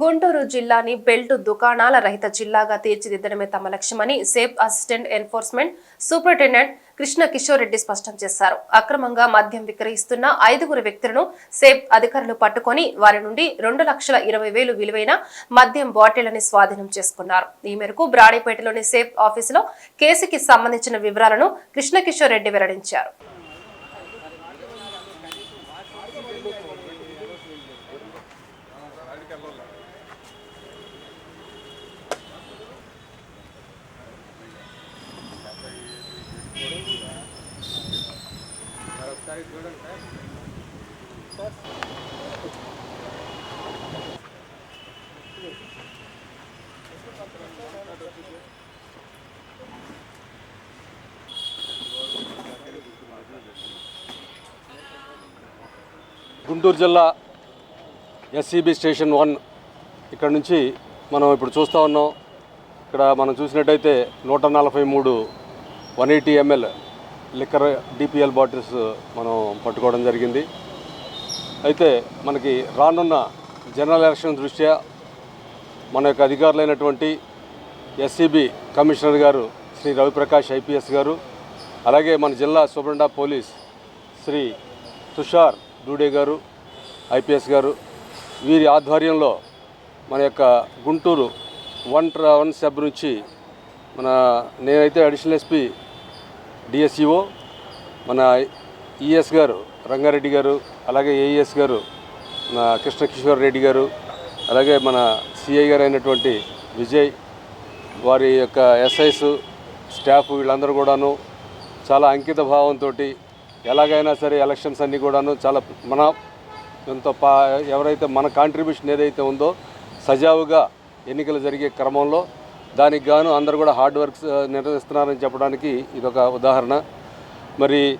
గుంటూరు జిల్లాని బెల్ట్ దుకాణాల రహిత జిల్లాగా తీర్చిదిద్దడమే తమ లక్ష్యమని safe assistant enforcement superintendent Krishna Kishore Reddy స్పష్టం చేశారు. అక్రమంగా మద్యం విక్రయిస్తున్న ఐదుగురు వ్యక్తులను సేఫ్ అధికారులు పట్టుకొని వారి నుండి రెండు లక్షల ఇరవై వేలు విలువైన మద్యం బాటిళ్ళని స్వాధీనం చేసుకున్నారు. ఈ మేరకు బ్రాడీపేటలోని సేఫ్ ఆఫీసులో కేసుకి సంబంధించిన వివరాలను కృష్ణ కిషోర్ రెడ్డి వెల్లడించారు. గుంటూరు జిల్లా ఎస్సీబీ స్టేషన్ వన్ ఇక్కడ నుంచి మనం ఇప్పుడు చూస్తూ ఉన్నాం. ఇక్కడ మనం చూసినట్టయితే నూట నలభై మూడు one eighty ML liquor DPL bottles మనం పట్టుకోవడం జరిగింది. అయితే మనకి రానున్న జనరల్ ఎలక్షన్ దృష్ట్యా మన యొక్క అధికారులైనటువంటి ఎస్సీబీ కమిషనర్ గారు శ్రీ రవిప్రకాష్ ఐపీఎస్ గారు అలాగే మన జిల్లా సూపరింటెండెంట్ పోలీస్ శ్రీ తుషార్ డూడే గారు ఐపీఎస్ గారు వీరి ఆధ్వర్యంలో మన యొక్క గుంటూరు వన్ వన్ సబ్ నుంచి మన నేనైతే అడిషనల్ ఎస్పీ డిఎస్ఈఓ మన ఈఎస్ గారు రంగారెడ్డి గారు అలాగే ఏఈఎస్ గారు మన కృష్ణ కిషోర్ రెడ్డి గారు అలాగే మన సిఐ గారు అయినటువంటి విజయ్ వారి యొక్క ఎస్ఐస్ స్టాఫ్ వీళ్ళందరూ కూడాను చాలా అంకిత భావంతో ఎలాగైనా సరే ఎలక్షన్స్ అన్నీ కూడాను చాలా మన ఎంతో పా ఎవరైతే మన కాంట్రిబ్యూషన్ ఏదైతే ఉందో సజావుగా ఎన్నికలు జరిగే క్రమంలో దానికి గాను అందరూ కూడా హార్డ్ వర్క్స్ నిర్వహిస్తున్నారని చెప్పడానికి ఇదొక ఉదాహరణ. మరి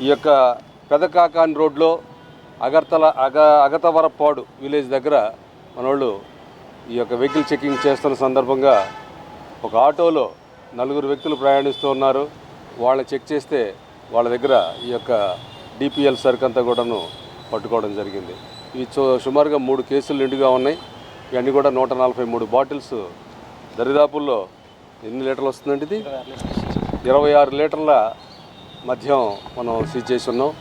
ఈ యొక్క పెదకాకాన్ రోడ్లో అగర్తల అగ అగతవరపాడు విలేజ్ దగ్గర మనోళ్ళు ఈ యొక్క వెహికల్ చెకింగ్ చేస్తున్న సందర్భంగా ఒక ఆటోలో నలుగురు వ్యక్తులు ప్రయాణిస్తూ ఉన్నారు. వాళ్ళని చెక్ చేస్తే వాళ్ళ దగ్గర ఈ యొక్క డిపిఎల్ సరుకు అంతా కూడాను పట్టుకోవడం జరిగింది. ఇవి చు- సుమారుగా మూడు కేసులు నిండుగా ఉన్నాయి. ఇవన్నీ కూడా నూట నలభై మూడు బాటిల్స్ దరిదాపుల్లో ఎన్ని లీటర్లు వస్తుందండి ఇది? ఇరవై ఆరు లీటర్ల మద్యం మనం సీజ్ చేసి ఉన్నాం.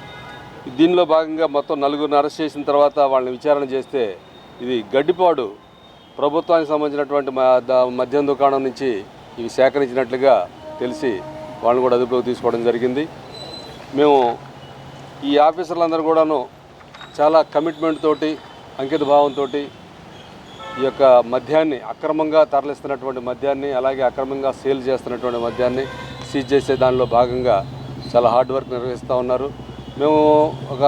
దీనిలో భాగంగా మొత్తం నలుగురిని అరెస్ట్ చేసిన తర్వాత వాళ్ళని విచారణ చేస్తే ఇది గడ్డిపాడు ప్రభుత్వానికి సంబంధించినటువంటి మ- మద్యం దుకాణం నుంచి ఇవి సేకరించినట్లుగా తెలిసి వాళ్ళని కూడా అదుపులోకి తీసుకోవడం జరిగింది. మేము ఈ ఆఫీసర్లందరూ కూడాను చాలా కమిట్మెంట్ తోటి అంకిత భావంతో ఈ యొక్క మద్యాన్ని అక్రమంగా తరలిస్తున్నటువంటి మద్యాన్ని అలాగే అక్రమంగా సేల్ చేస్తున్నటువంటి మద్యాన్ని సీజ్ చేసే దానిలో భాగంగా చాలా హార్డ్ వర్క్ నిర్వహిస్తూ ఉన్నారు. మేము ఒక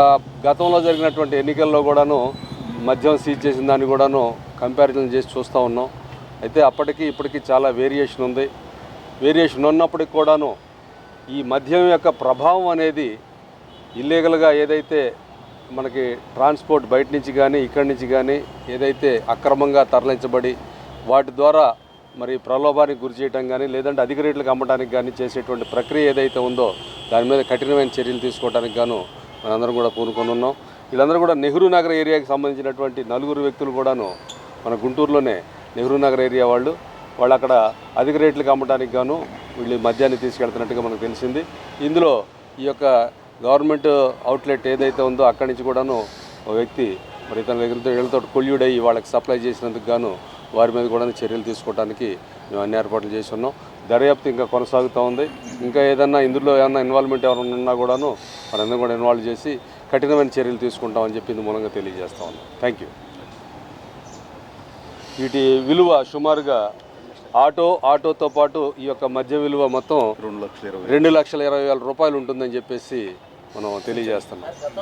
గతంలో జరిగినటువంటి ఎన్నికల్లో కూడాను మద్యం సీజ్ చేసిన దాన్ని కూడాను కంపారిజన్ చేసి చూస్తూ ఉన్నాం. అయితే అప్పటికి ఇప్పటికి చాలా వేరియేషన్ ఉంది. వేరియేషన్ ఉన్నప్పటికి కూడాను ఈ మద్యం యొక్క ప్రభావం అనేది ఇల్లీగల్గా ఏదైతే మనకి ట్రాన్స్పోర్ట్ బయట నుంచి కానీ ఇక్కడి నుంచి కానీ ఏదైతే అక్రమంగా తరలించబడి వాటి ద్వారా మరి ప్రలోభానికి గురి చేయడం కానీ లేదంటే అధిక రేట్లకు అమ్మడానికి కానీ చేసేటువంటి ప్రక్రియ ఏదైతే ఉందో దాని మీద కఠినమైన చర్యలు తీసుకోవడానికి గాను మనందరం కూడా పూనుకొని ఉన్నాం. వీళ్ళందరూ కూడా నెహ్రూ నగర్ ఏరియాకి సంబంధించినటువంటి నలుగురు వ్యక్తులు కూడాను మన గుంటూరులోనే నెహ్రూ నగర్ ఏరియా వాళ్ళు. వాళ్ళు అక్కడ అధిక రేట్లకు అమ్మడానికి గాను వీళ్ళు మద్యాన్ని తీసుకెళ్తున్నట్టుగా మనకు తెలిసింది. ఇందులో ఈ యొక్క గవర్నమెంట్ అవుట్లెట్ ఏదైతే ఉందో అక్కడి నుంచి కూడాను ఒక వ్యక్తి మరి ఇతని దగ్గరతో వీళ్ళతో కొల్యూడై వాళ్ళకి సప్లై చేసినందుకు గాను వారి మీద కూడా చర్యలు తీసుకోవడానికి మేము అన్ని ఏర్పాట్లు చేసి ఉన్నాం దర్యాప్తు ఇంకా కొనసాగుతూ ఉంది. ఇంకా ఏదన్నా ఇందులో ఏమన్నా ఇన్వాల్వ్మెంట్ ఎవరైనా ఉన్నా కూడాను మనందరం కూడా ఇన్వాల్వ్ చేసి కఠినమైన చర్యలు తీసుకుంటామని చెప్పి ఇందు మూలంగా తెలియజేస్తా ఉన్నాం. థ్యాంక్ యూ వీటి విలువ సుమారుగా ఆటో ఆటోతో పాటు ఈ యొక్క మధ్య విలువ మొత్తం రెండు లక్షల ఇరవై రెండు లక్షల ఇరవై వేల రూపాయలు ఉంటుందని చెప్పేసి మనం తెలియజేస్తున్నాం.